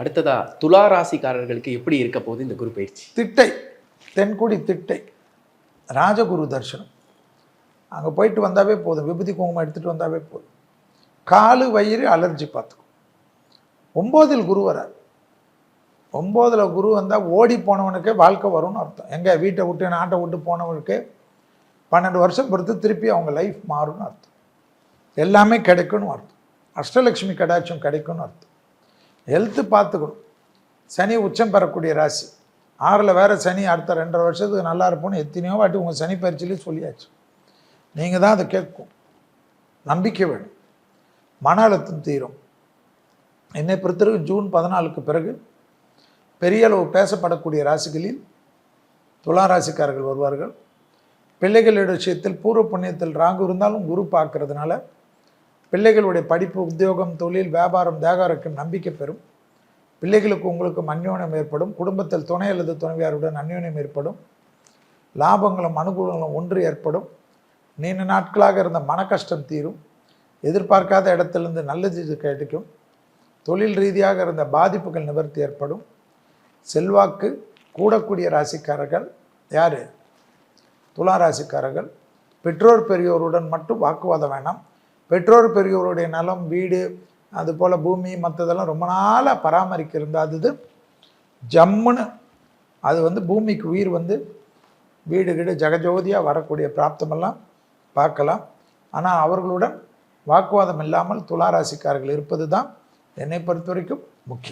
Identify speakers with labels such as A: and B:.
A: அடுத்ததா துலா ராசிக்காரர்களுக்கு எப்படி இருக்க போகுது இந்த குரு பயிற்சி?
B: திட்டை தென்குடி திட்டை ராஜகுரு தர்சனம். அங்கே போயிட்டு வந்தாவே போதும். விபூதி குங்குமம் எடுத்துகிட்டு வந்தாவே போதும். காலு வயிறு அலர்ஜி பார்த்துக்கும். ஒம்போதில் குரு வரார். ஒம்போதில் குரு வந்தால் ஓடி போனவனுக்கே வாழ்க்கை வரும்னு அர்த்தம். எங்கே வீட்டை விட்டு நாட்டை விட்டு போனவனுக்கு பன்னெண்டு வருஷம் பொறுத்து திருப்பி அவங்க லைஃப் மாறும்னு அர்த்தம். எல்லாமே கிடைக்கும்னு அர்த்தம். அஷ்டலக்ஷ்மி கடாட்சம் கிடைக்கும்னு அர்த்தம். ஹெல்த்து பார்த்துக்கணும். சனி உச்சம் பெறக்கூடிய ராசி. ஆறில் வேறு சனி அடுத்த ரெண்டரை வருஷத்துக்கு நல்லா இருப்போம்னு எத்தனையோ வாட்டி உங்கள் சனி பயிற்சியிலே சொல்லியாச்சு. நீங்கள் தான் அதை கேட்கும். நம்பிக்கை வேணும். மன அழுத்தம் தீரும். என்னை பொறுத்தவரைக்கும் ஜூன் பதினாலுக்கு பிறகு பெரிய அளவு பேசப்படக்கூடிய ராசிகளில் துலா ராசிக்காரர்கள் வருவார்கள். பிள்ளைகளுடைய விஷயத்தில் பூர்வ புண்ணியத்தில் ராகு இருந்தாலும் குரு பார்க்கறதுனால பிள்ளைகளுடைய படிப்பு உத்தியோகம் தொழில் வியாபாரம் தேகாரக்கம் நம்பிக்கை பெறும். பிள்ளைகளுக்கு உங்களுக்கும் அந்யோன்யம் ஏற்படும். குடும்பத்தில் துணை அல்லது துணைவியாருடன் அந்யோன்யம் ஏற்படும். லாபங்களும் அனுகூலங்களும் ஒன்று ஏற்படும். நீண்ட நாட்களாக இருந்த மன கஷ்டம் தீரும். எதிர்பார்க்காத இடத்திலிருந்து நல்லது கிடைக்கும் தொழில் ரீதியாக இருந்த பாதிப்புகள் நிவர்த்தி ஏற்படும். செல்வாக்கு கூடக்கூடிய ராசிக்காரர்கள் யார்? துலா ராசிக்காரர்கள் பெற்றோர் பெரியோருடன் மட்டும் வாக்குவாதம் வேணாம். பெற்றோர் பெரியவருடைய நலம் வீடு அதுபோல் பூமி மற்றதெல்லாம் ரொம்ப நாளாக பராமரிக்க இருந்தால் ஜம்முன்னு. அது வந்து பூமிக்கு உயிர் வந்து வீடு கீடு ஜெகஜோதியாக வரக்கூடிய பிராப்தமெல்லாம் பார்க்கலாம். ஆனால் அவர்களுடன் வாக்குவாதம் இல்லாமல் துலா ராசிக்காரர்கள் இருப்பது தான் என்னை பொறுத்த வரைக்கும் முக்கியம்.